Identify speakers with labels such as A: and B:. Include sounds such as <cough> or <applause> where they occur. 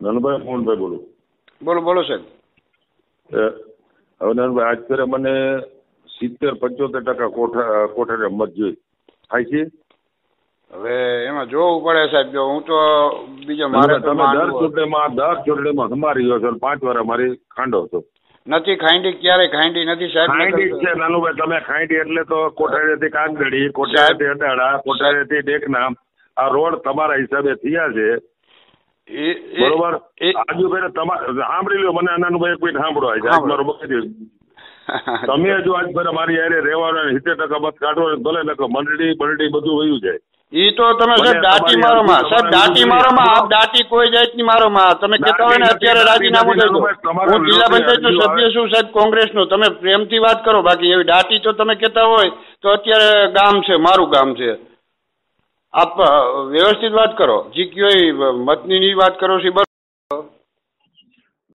A: નાનુભાઈ મોહનભાઈ બોલું.
B: બોલો બોલો સાહેબ.
A: હવે નાનુભાઈ આજ ફેરે મને સિત્તેર પંચોતેર ટકા કોઠા કોઠારે મત જોઈ થાય છે?
B: હવે એમાં જોવું પડે સાહેબ જો હું તો બીજો મારે
A: તમે દર ચૂંટણીમાં દર ચૂંટણીમાં સમારી ગયો છો પાંચ વાર મારી ખાંડો છો
B: નથી ખાંડી ક્યારે ખાંડી નથી સાહેબ
A: ખાંડી છે નાનુભાઈ તમે ખાંડી એટલે તો કોઠારેથી કાંગડી કોઠારેથી અડાડા કોઠારેથી ડેકના આ રોડ તમારા હિસાબે થયા છે બરોબર? આજુભાઈ તમારે સાંભળી લો મને નાનુભાઈ એક મિનિટ સાંભળો આજ. મારો બકરી <laughs> તમે જો આજ ફરે મારી યારે રહેવાનું સિત્તેર ટકા મત કાઢો ભલે નકો મંડળી બંડળી બધું વયું જાય.
B: ઈ તો તમે સાહેબ દાટી મારો માં સાહેબ દાટી મારો માં આપ દાટી કોઈ જાતની મારો માં તમે કહેતા હોય ને અત્યારે રાજીનામું
A: દાટી
B: દેજો હું જિલ્લા પંચાયત
A: નો
B: સભ્ય છું સાહેબ કોંગ્રેસનો. તમે પ્રેમથી વાત કરો. બાકી એવી દાટી તો તમે કહેતા હોય તો અત્યારે ગામ છે મારું ગામ છે. આપ વ્યવસ્થિત વાત કરો. જી કયો મતની વાત કરો છો